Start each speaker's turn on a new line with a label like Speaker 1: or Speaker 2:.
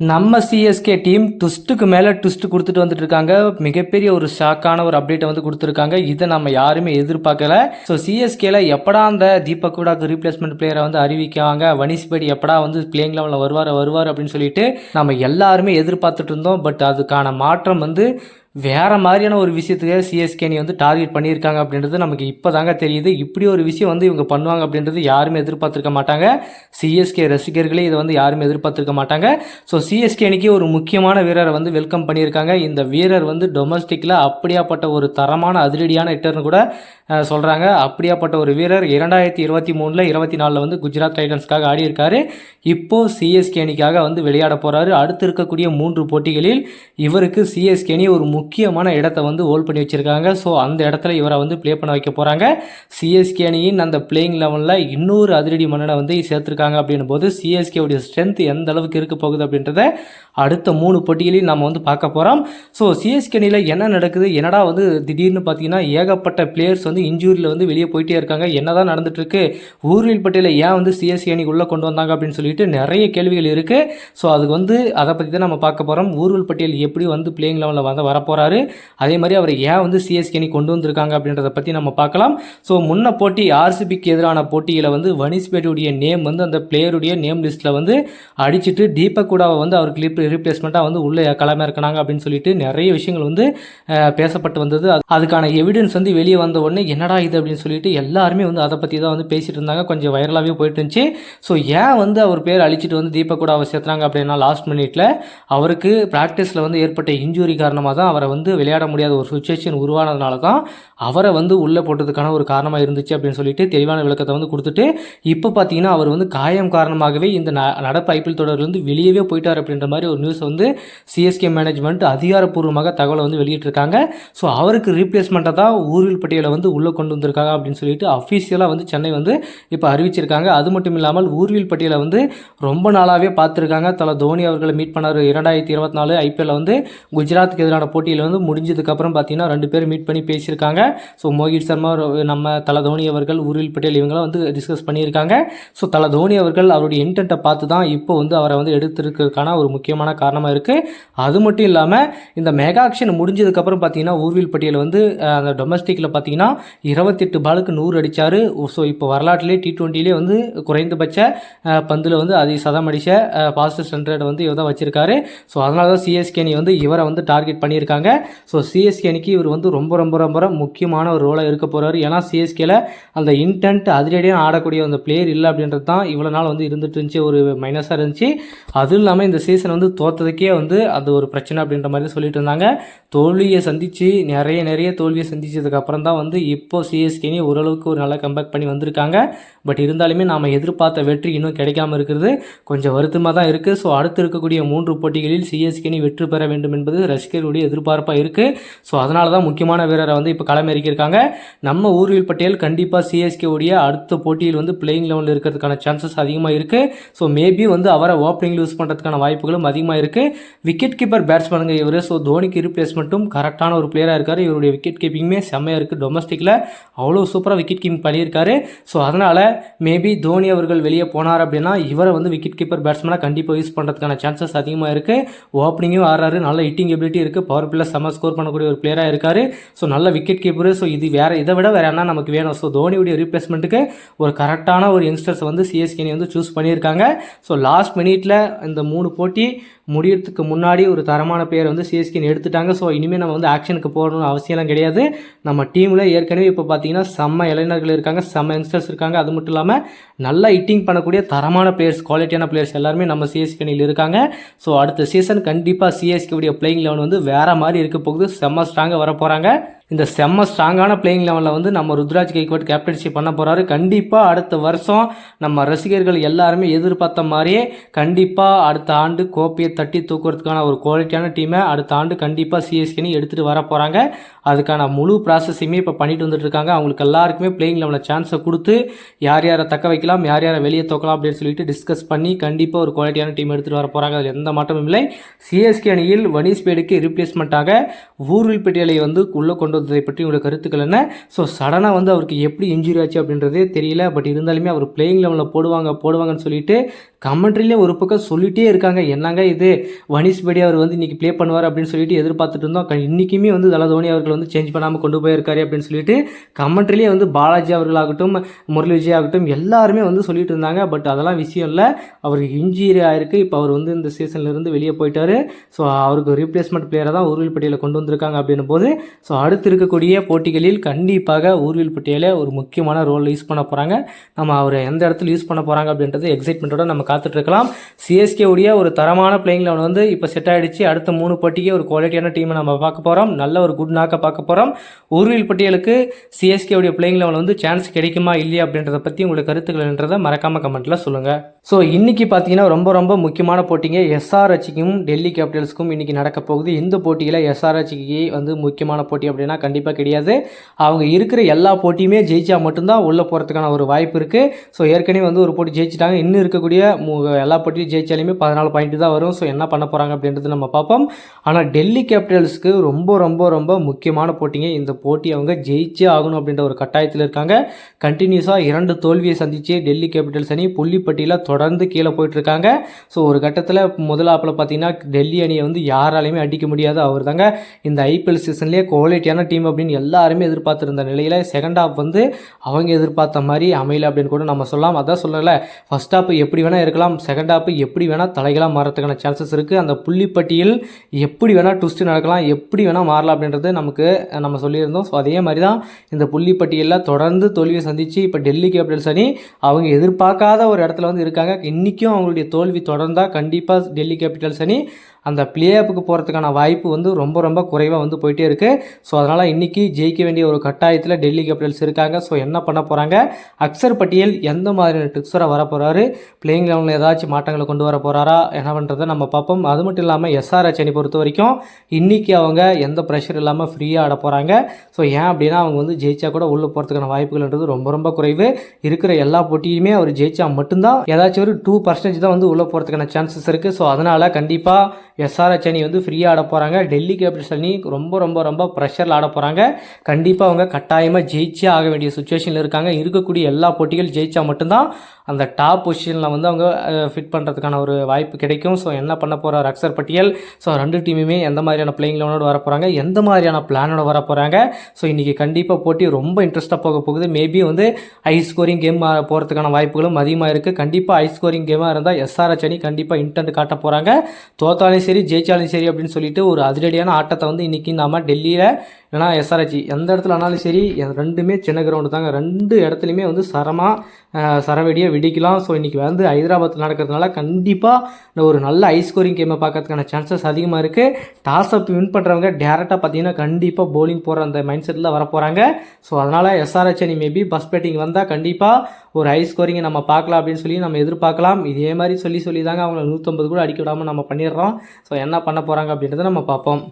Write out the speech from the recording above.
Speaker 1: நம்ம CSK team ட்விஸ்ட்டுக்கு மேலே twist கொடுத்துட்டு வந்துட்டு இருக்காங்க மிகப்பெரிய ஒரு ஷாக்கான ஒரு அப்டேட்டை வந்து கொடுத்துருக்காங்க. இதை நம்ம யாருமே எதிர்பார்க்கல. ஸோ சிஎஸ்கேல எப்படா அந்த தீபக் கூடாக்கு ரீப்ளேஸ்மெண்ட் பிளேயரை வந்து அறிவிக்காங்க வனிஸ்படி எப்படா வந்து பிளேயிங் லெவலில் வருவார் வருவார் அப்படின்னு சொல்லிட்டு நம்ம எல்லாருமே எதிர்பார்த்துட்டு இருந்தோம். பட் அதுக்கான மாற்றம் வந்து வேறு மாதிரியான ஒரு விஷயத்துக்கு சிஎஸ்கே நீ வந்து டார்கெட் பண்ணியிருக்காங்க அப்படின்றது நமக்கு இப்போ தாங்க தெரியுது. இப்படி ஒரு விஷயம் வந்து இவங்க பண்ணுவாங்க அப்படின்றது யாருமே எதிர்பார்த்துருக்க மாட்டாங்க. சிஎஸ்கே ரசிகர்களே இதை வந்து யாருமே எதிர்பார்த்துருக்க மாட்டாங்க. ஸோ சிஎஸ்கே அணிக்கு ஒரு முக்கியமான வீரரை வந்து வெல்கம் பண்ணியிருக்காங்க. இந்த வீரர் வந்து டொமஸ்டிக்கில் அப்படியாப்பட்ட ஒரு தரமான அதிரடியான ஹிட்டர்னு கூட சொல்கிறாங்க அப்படியாப்பட்ட ஒரு வீரர் இரண்டாயிரத்தி இருபத்தி மூணில் இருபத்தி நாலில் வந்து குஜராத் டைட்டன்ஸ்க்காக ஆடியிருக்காரு. இப்போது சிஎஸ்கே அணிக்காக வந்து விளையாட போகிறாரு அடுத்து இருக்கக்கூடிய மூன்று போட்டிகளில் இவருக்கு சிஎஸ்கே அணி ஒரு முக்கியமான இடத்த வந்து ஹோல்ட் பண்ணி வச்சுருக்காங்க. ஸோ அந்த இடத்துல இவரை வந்து ப்ளே பண்ண வைக்க போகிறாங்க சிஎஸ்கே அணியின் அந்த பிளேயிங் லெவலில் இன்னொரு அதிரடி மன்னனை வந்து சேர்த்துருக்காங்க அப்படின்னும் போது சிஎஸ்கேவுடைய ஸ்ட்ரென்த் எந்த அளவுக்கு இருக்க போகுது அப்படின்றத அடுத்த மூணு போட்டிகளையும் நம்ம வந்து பார்க்க போகிறோம் ஸோ சிஎஸ்கே அணியில் என்ன நடக்குது? என்னடா வந்து திடீர்னு பார்த்தீங்கன்னா ஏகப்பட்ட பிளேயர்ஸ் வந்து இன்ஜூரியில் வந்து வெளியே போயிட்டே இருக்காங்க. என்னதான் தான் நடந்துட்டுருக்கு? ஊர்வில் பட்டியலை ஏன் வந்து சிஎஸ்கே அணி உள்ளே கொண்டு வந்தாங்க அப்படின்னு சொல்லிட்டு நிறைய கேள்விகள் இருக்குது ஸோ அதுக்கு வந்து அதை பற்றி தான் நம்ம பார்க்க போகிறோம் ஊர்வில் பட்டியல் எப்படி வந்து பிளேயிங் லெவலில் வந்து போகிறாரு அதே மாதிரி அவர் ஏன் வந்து சிஎஸ்கே அணி கொண்டு வந்திருக்காங்க அப்படின்றத பற்றி நம்ம பார்க்கலாம். ஸோ முன்ன போட்டி ஆர்சிபிக்கு எதிரான போட்டியில் வந்து வனிஸ்பேட்டுடைய நேம் வந்து அந்த பிளேயருடைய நேம் லிஸ்ட்டில் வந்து அடிச்சுட்டு தீபக் கூடாவை வந்து அவருக்கு ரீப்ளேஸ்மெண்ட்டாக வந்து உள்ளே களமே இருக்கணாங்க அப்படின்னு சொல்லிட்டு நிறைய விஷயங்கள் வந்து பேசப்பட்டு வந்தது. அதுக்கான எவிடன்ஸ் வந்து வெளியே வந்த உடனே என்னடா இது அப்படின்னு சொல்லிட்டு எல்லாருமே வந்து அதை பற்றி தான் வந்து பேசிட்டு இருந்தாங்க. கொஞ்சம் வைரலாகவே போயிட்டு இருந்துச்சு. ஸோ ஏன் வந்து அவர் பேர் அழிச்சிட்டு வந்து தீபக் கூடாவை சேர்த்துறாங்க அப்படின்னா லாஸ்ட் மினிட்ல அவருக்கு ப்ராக்டிஸில் வந்து ஏற்பட்ட இன்ஜுரி காரணமாக தான் அவர் அவரை வந்து விளையாட முடியாத ஒரு சுச்சுவேஷன் உருவானதுனால தான் அவரை வந்து உள்ளே போட்டதுக்கான ஒரு காரணமாக இருந்துச்சு அப்படின்னு சொல்லிட்டு தெளிவான விளக்கத்தை வந்து கொடுத்துட்டு இப்போ பார்த்தீங்கன்னா அவர் வந்து காயம் காரணமாகவே இந்த ந நடப்பு ஐபிஎல் தொடர்லேருந்து வெளியவே போயிட்டார் அப்படின்ற மாதிரி ஒரு நியூஸ் வந்து சிஎஸ்கே மேனேஜ்மெண்ட் அதிகாரப்பூர்வமாக தகவலை வந்து வெளியிட்டிருக்காங்க. ஸோ அவருக்கு ரீப்ளேஸ்மெண்ட்டை தான் ஊரில் பட்டியலை வந்து உள்ளே கொண்டு வந்திருக்காங்க அப்படின்னு சொல்லிட்டு அஃபீஷியலாக வந்து சென்னை வந்து இப்போ அறிவிச்சிருக்காங்க. அது மட்டும் இல்லாமல் ஊர்வில் பட்டியலை வந்து ரொம்ப நாளாகவே பார்த்துருக்காங்க. தலை தோனி அவர்களை மீட் பண்ணார். இரண்டாயிரத்தி இருபத்தி நாலு ஐபிஎல்ல வந்து குஜராத்துக்கு எதிரான போட்டி போட்டியில் வந்து முடிஞ்சதுக்கப்புறம் பார்த்தீங்கன்னா ரெண்டு பேரும் மீட் பண்ணி பேசியிருக்காங்க. ஸோ மோகித் சர்மா நம்ம தலை தோனி அவர்கள் உருவில் பட்டேல் இவங்களாம் வந்து டிஸ்கஸ் பண்ணியிருக்காங்க. ஸோ தலை தோனி அவர்கள் அவருடைய இன்டென்ட்டை பார்த்து தான் இப்போ வந்து அவரை வந்து எடுத்திருக்கிறதுக்கான ஒரு முக்கியமான காரணமாக இருக்குது அது மட்டும் இல்லாமல் இந்த மெகா ஆக்ஷன் முடிஞ்சதுக்கப்புறம் பார்த்தீங்கன்னா ஊர்வில் பட்டியல் வந்து அந்த டொமஸ்டிக்கில் பார்த்தீங்கன்னா இருபத்தெட்டு பாலுக்கு நூறு அடித்தார் ஸோ இப்போ வரலாற்றிலே டி ட்வெண்ட்டிலே வந்து குறைந்தபட்ச பந்தில் வந்து அதிக சதம் அடித்த பாசிட்டிவ் ஹண்ட்ரட் வந்து இவர் தான் வச்சிருக்காரு ஸோ அதனால தான் சிஎஸ்கேனி வந்து இவரை வந்து டார்கெட் பண்ணியிருக்காங்க. ஸோ சிஎஸ்கே அணிக்கு இவர் வந்து ரொம்ப ரொம்ப ரொம்ப முக்கியமான ஒரு ரோலாக இருக்க போகிறார் ஏன்னா சிஎஸ்கேல அந்த இன்டென்ட் அதிரடியாக ஆடக்கூடிய அந்த பிளேயர் இல்லை அப்படின்றது தான் இவ்வளோ நாள் வந்து இருந்துட்டு இருந்துச்சு. ஒரு மைனஸாக இருந்துச்சு. அதுவும் இல்லாமல் இந்த சீசன் வந்து தோத்ததுக்கே வந்து அது ஒரு பிரச்சனை அப்படின்ற மாதிரி சொல்லிட்டு இருந்தாங்க. தோல்வியை சந்தித்து நிறைய நிறைய தோல்வியை சந்திச்சதுக்கப்புறம் தான் வந்து இப்போ சிஎஸ்கேனி ஓரளவுக்கு ஒரு நல்ல கம்பேக் பண்ணி வந்திருக்காங்க. பட் இருந்தாலுமே நாம் எதிர்பார்த்த வெற்றி இன்னும் கிடைக்காம இருக்கிறது. கொஞ்சம் வருத்தமாக தான் இருக்குது ஸோ அடுத்து இருக்கக்கூடிய மூன்று போட்டிகளில் சிஎஸ்கேனி வெற்றி பெற வேண்டும் என்பது ரசிகர்களுடைய எதிர்பார்ப்பாக இருக்குது ஸோ அதனால தான் முக்கியமான வீரரை வந்து இப்போ களமிறக்கியிருக்காங்க. நம்ம ஊர்வில் பட்டேல் கண்டிப்பாக சிஎஸ்கே உடைய அடுத்த போட்டியில் வந்து பிளேயிங் லெவலில் இருக்கிறதுக்கான சான்சஸ் அதிகமாக இருக்குது ஸோ மேபி வந்து அவரை ஓப்பனிங் யூஸ் பண்ணுறதுக்கான வாய்ப்புகளும் அதிகமாக இருக்குது விக்கெட் கீப்பர் பேட்ஸ்மேனுங்க இவர். ஸோ தோனிக்கு ரீப்ளேஸ்மெண்ட்டும் கரெக்டான ஒரு பிளேயராக இருக்கார். இவருடைய விக்கெட் கீப்பிங்குமே செம்மையாக இருக்குது டொமஸ்டிக்கில் அவ்வளோ சூப்பராக விக்கெட் கீப்பிங் பண்ணியிருக்காரு. ஸோ அதனால் மேபி தோனி அவர்கள் வெளியே போனார் அப்படின்னா இவரை வந்து விக்கெட் கீப்பர் பேட்ஸ்மேனாக கண்டிப்பாக யூஸ் பண்ணுறதுக்கான சான்சஸ் அதிகமாக இருக்குது ஓப்பனிங்கும் ஆடுறாரு. நல்ல ஹிட்டிங் எபிலிட்டி இருக்குது பவர் பிளஸ் செம்ம ஸ்கோர் பண்ணக்கூடிய ஒரு பிளேயராக இருக்காரு. ஸோ நல்ல விக்கெட் கீப்பரு ஸோ இது வேற இதை விட வேற என்ன நமக்கு வேணும்? ஸோ தோனியுடைய ரீப்ளேஸ்மெண்ட்டுக்கு ஒரு கரெக்டான ஒரு யங்ஸ்டர்ஸ் வந்து சிஎஸ்கேனி வந்து சூஸ் பண்ணியிருக்காங்க. ஸோ லாஸ்ட் மினிட்ல இந்த மூணு போட்டி முடியறதுக்கு முன்னாடி ஒரு தரமான பிளேயர் வந்து சிஎஸ்கேன்னு எடுத்துட்டாங்க. ஸோ இனிமேல் நம்ம வந்து ஆக்ஷனுக்கு போகணும்னு அவசியம்லாம் கிடையாது. நம்ம டீமில் ஏற்கனவே இப்போ பார்த்தீங்கன்னா செம்ம இளைஞர்கள் இருக்காங்க செம்ம யங்ஸ்டர்ஸ் இருக்காங்க. அது மட்டும் இல்லாமல் நல்லா ஹிட்டிங் பண்ணக்கூடிய தரமான பிளேயர்ஸ் குவாலிட்டியான பிளேயர்ஸ் எல்லாருமே நம்ம சிஎஸ்கே அணியில் இருக்காங்க. ஸோ அடுத்த சீசன் கண்டிப்பாக சிஎஸ்கேவுடைய பிளேயிங் லெவன் வந்து வேறு மாதிரி இருக்க போகுது. செம்ம ஸ்ட்ராங்காக வர போகிறாங்க இந்த செம்ம ஸ்ட்ராங்கான பிளேயிங் லெவலில் வந்து நம்ம ருத்ராஜ் கைக்வாட் கேப்டன்ஷிப் பண்ண போகிறாரு கண்டிப்பாக அடுத்த வருஷம் நம்ம ரசிகர்கள் எல்லாருமே எதிர்பார்த்த மாதிரியே கண்டிப்பாக அடுத்த ஆண்டு கோப்பையை தட்டி தூக்குறதுக்கான ஒரு குவாலிட்டியான டீமை அடுத்த ஆண்டு கண்டிப்பாக சிஎஸ்கேனி எடுத்துகிட்டு வர போகிறாங்க அதுக்கான முழு ப்ராசஸையுமே இப்போ பண்ணிட்டு வந்துட்டு இருக்காங்க. அவங்களுக்கு எல்லாருக்குமே பிளேயிங் லெவலில் சான்ஸை கொடுத்து யார் யாரை தக்க வைக்கலாம் யார் யாரை வெளியே தோக்கலாம் அப்படின்னு சொல்லிட்டு டிஸ்கஸ் பண்ணி கண்டிப்பாக ஒரு குவாலிட்டியான டீம் எடுத்துகிட்டு வர போகிறாங்க அதில் எந்த மாற்றமும் இல்லை. சிஎஸ்கே அணியில் வனிஸ்பேடுக்கு ரீப்ளேஸ்மெண்ட்டாக ஊர்வில் பட்டியலை வந்து உள்ளே கொண்டு வந்ததை பற்றி உங்களோட கருத்துக்கள் என்ன? ஸோ சடனாக வந்து அவருக்கு எப்படி இன்ஜுரி ஆச்சு அப்படின்றதே தெரியல. பட் இருந்தாலுமே அவர் பிளேயிங் லெவலில் போடுவாங்க போடுவாங்கன்னு சொல்லிட்டு கமெண்ட்ரிலே ஒரு பக்கம் சொல்லிட்டே இருக்காங்க. என்னங்க இது? வனிஷ் படி அவர் வந்து இன்றைக்கி ப்ளே பண்ணுவார் அப்படின்னு சொல்லிட்டு எதிர்பார்த்துட்டு இருந்தோம். இன்றைக்குமே வந்து தல தோனி அவர்கள் வந்து சேஞ்ச் பண்ணாமல் கொண்டு போயிருக்காரு அப்படின்னு சொல்லிட்டு கமெண்ட்ரிலே வந்து பாலாஜி அவர்களாகட்டும் முரளி விஜய் ஆகட்டும் எல்லாருமே வந்து சொல்லிட்டு இருந்தாங்க. பட் அதெல்லாம் விஷயம் இல்லை. அவருக்கு இன்ஜுரி ஆயிருக்கு. இப்போ அவர் வந்து இந்த சீசன்லேருந்து வெளியே போயிட்டார். ஸோ அவருக்கு ரீப்ளேஸ்மெண்ட் பிளேயரை தான் ஊர்வில் பட்டியலை கொண்டு வந்திருக்காங்க அப்படின்னும் போது ஸோ அடுத்து இருக்கக்கூடிய போட்டிகளில் கண்டிப்பாக ஊர்வில் பட்டியலை ஒரு முக்கியமான ரோல் யூஸ் பண்ண போகிறாங்க நம்ம அவர் எந்த இடத்துல யூஸ் பண்ண போகிறாங்க அப்படின்றது எக்ஸைட்மெண்ட்டோட நம்ம காத்துட்டு இருக்கலாம் சிஎஸ்கே உடைய ஒரு தரமான பிளேயிங் லெவன் வந்து இப்போ செட் ஆயிடுச்சு. அடுத்த மூணு போட்டிக்கே ஒரு குவாலிட்டியான டீமை நம்ம பார்க்க போகிறோம் நல்ல ஒரு குட் நாக்கை பார்க்க போகிறோம் உருவில் பட்டியலுக்கு சிஎஸ்கே உடைய பிளேயிங் லெவல் வந்து சான்ஸ் கிடைக்குமா இல்லையா அப்படின்றத பற்றி உங்களுடைய கருத்துக்கள்ன்றதை மறக்காம கமெண்ட்ல சொல்லுங்க. ஸோ இன்னைக்கு பார்த்தீங்கன்னா ரொம்ப ரொம்ப முக்கியமான போட்டிங்க. எஸ்ஆர்ஹெச்சுக்கும் டெல்லி கேபிட்டல்ஸ்க்கும் இன்னைக்கு நடக்க போகுது. இந்த போட்டியில் எஸ்ஆர்ஹெச்சுக்கு வந்து முக்கியமான போட்டி அப்படின்னா கண்டிப்பாக கிடையாது. அவங்க இருக்கிற எல்லா போட்டியுமே ஜெயிச்சா மட்டும்தான் உள்ளே போகிறதுக்கான ஒரு வாய்ப்பு இருக்குது ஸோ ஏற்கனவே வந்து ஒரு போட்டி ஜெயிச்சிட்டாங்க. இன்னும் இருக்கக்கூடிய எல்லா போட்டியும் ஜெயிச்சாலுமே பதினாலு பாயிண்ட் தான் வரும். ஸோ என்ன பண்ண போகிறாங்க அப்படின்றது நம்ம பார்ப்போம். ஆனால் டெல்லி கேபிட்டல்ஸ்க்கு ரொம்ப ரொம்ப ரொம்ப முக்கியமான போட்டிங்க. இந்த போட்டி அவங்க ஜெயிச்சே ஆகணும் அப்படின்ற ஒரு கட்டாயத்தில் இருக்காங்க. கண்டினியூஸாக இரண்டு தோல்வியை சந்தித்து டெல்லி கேபிட்டல்ஸ் அணி புள்ளிப்பட்டியில் தொடர்ந்து கீழே போயிட்டுருக்காங்க ஸோ ஒரு கட்டத்தில் முதலாப்பில் பார்த்தீங்கன்னா டெல்லி அணியை வந்து யாராலையுமே அடிக்க முடியாது. அவர் தாங்க இந்த ஐபிஎல் சீசன்லேயே குவாலிட்டியான டீம் அப்படின்னு எல்லாருமே எதிர்பார்த்துருந்த நிலையில் செகண்ட் ஹாஃப் வந்து அவங்க எதிர்பார்த்த மாதிரி அமையல அப்படின்னு கூட நம்ம சொல்லலாம். அதான் சொல்லலை. ஃபஸ்ட் ஹாஃப் எப்படி வேணால் இருக்கலாம். செகண்ட் ஹாப் எப்படி வேணால் தலைகளாக மாறதுக்கான சான்சஸ் இருக்குது அந்த புள்ளிப்பட்டியில் எப்படி வேணால் ட்விஸ்ட் நடக்கலாம். எப்படி வேணால் மாறலாம் அப்படின்றது நமக்கு நம்ம சொல்லியிருந்தோம். ஸோ அதே மாதிரி தான் இந்த புள்ளிப்பட்டியலில் தொடர்ந்து தோல்வியை சந்திச்சு இப்போ டெல்லி கேபிட்டல்ஸ் அணி அவங்க எதிர்பார்க்காத ஒரு இடத்துல வந்து இருக்காங்க. இன்றைக்கும் அவங்களுடைய தோல்வி தொடர்ந்தால் கண்டிப்பாக டெல்லி கேபிட்டல்ஸ் அணி அந்த பிளே ஆப்புக்கு போகிறதுக்கான வாய்ப்பு வந்து ரொம்ப ரொம்ப குறைவாக வந்து போயிட்டே இருக்குது ஸோ அதனால் இன்றைக்கி ஜெயிக்க வேண்டிய ஒரு கட்டாயத்தில் டெல்லி கேபிட்டல்ஸ் இருக்காங்க. ஸோ என்ன பண்ண போகிறாங்க அக்சர் பட்டியல் எந்த மாதிரியான ட்ரிக்ஸராக வரப்போகிறாரு பிளேயிங் லெவலில் ஏதாச்சும் மாற்றங்களை கொண்டு வர போகிறாரா என்ன பண்ணுறதை நம்ம பார்ப்போம். அது மட்டும் இல்லாமல் எஸ்ஆர்ஹெச் அணி பொறுத்த வரைக்கும் இன்றைக்கி அவங்க எந்த ப்ரெஷர் இல்லாமல் ஃப்ரீயாக ஆட போகிறாங்க ஸோ ஏன் அப்படின்னா அவங்க வந்து ஜெயிச்சா கூட உள்ளே போகிறதுக்கான வாய்ப்புகள்ன்றது ரொம்ப ரொம்ப குறைவு. இருக்கிற எல்லா போட்டியுமே அவர் ஜெயிச்சா மட்டும்தான் ஏதாச்சும் ஒரு டூ பர்சன்டேஜ் தான் வந்து உள்ளே போகிறதுக்கான சான்சஸ் இருக்குது ஸோ அதனால் கண்டிப்பாக எஸ்ஆர்ஹெச் அணி வந்து ஃப்ரீயாக ஆட போகிறாங்க டெல்லி கேபிட்டல்ஸ் அணி ரொம்ப ரொம்ப ரொம்ப ப்ரெஷரில் ஆட போகிறாங்க கண்டிப்பாக அவங்க கட்டாயமாக ஜெயிச்சே ஆக வேண்டிய சுச்சுவேஷனில் இருக்காங்க. இருக்கக்கூடிய எல்லா போட்டிகள் ஜெயிச்சா மட்டும்தான் அந்த டாப் பொசிஷனில் வந்து அவங்க ஃபிட் பண்ணுறதுக்கான ஒரு வாய்ப்பு கிடைக்கும். ஸோ என்ன பண்ண போகிறார் அக்சர் பட்டியல்? ஸோ ரெண்டு டீமுமே எந்த மாதிரியான பிளேயிங் லெவனோட வர போகிறாங்க எந்த மாதிரியான பிளானோட வர போகிறாங்க ஸோ இன்றைக்கி கண்டிப்பாக போட்டி ரொம்ப இன்ட்ரெஸ்ட்டாக போக போகுது. மேபி வந்து ஹை ஸ்கோரிங் கேம் போகிறதுக்கான வாய்ப்புகளும் அதிகமாக இருக்குது கண்டிப்பாக ஹை ஸ்கோரிங் கேமாக இருந்தால் எஸ்ஆர்எச் அணி கண்டிப்பாக இன்டென்ட் காட்ட போகிறாங்க தோத்தாலும் சரி ஜெயிச்சாலும் சரி அப்படின்னு சொல்லிட்டு ஒரு அதிரடியான ஆட்டத்தை வந்து இன்றைக்கி நாம டெல்லியில் ஏன்னா எஸ்ஆர்ஹெச் எந்த இடத்துல ஆனாலும் சரி ரெண்டுமே சின்ன கிரவுண்டு தாங்க. ரெண்டு இடத்துலையுமே வந்து சரமாக சரவெடியாக வெடிக்கலாம். ஸோ இன்றைக்கி வந்து ஹைதராபாத்தில் நடக்கிறதுனால கண்டிப்பாக ஒரு நல்ல ஹை ஸ்கோரிங் கேமை பார்க்கறதுக்கான சான்சஸ் அதிகமாக இருக்குது டாஸ் அப் வின் பண்ணுறவங்க டேரெக்டாக பார்த்தீங்கன்னா கண்டிப்பாக போலிங் போகிற அந்த மைண்ட் செட்டில் வர போகிறாங்க ஸோ அதனால் எஸ்ஆர்ஹெச் அணி மேபி பஸ் பேட்டிங் வந்தால் கண்டிப்பாக ஒரு ஹை ஸ்கோரிங்கை நம்ம பார்க்கலாம் அப்படின்னு சொல்லி நம்ம எதிர்பார்க்கலாம். இதே மாதிரி சொல்லி சொல்லி தாங்க அவங்கள நூற்றம்பது கூட அடிக்க விடாமல் நம்ம பண்ணிடுறோம். ஸோ என்ன பண்ண போகிறாங்க அப்படின்றத நம்ம பார்ப்போம்.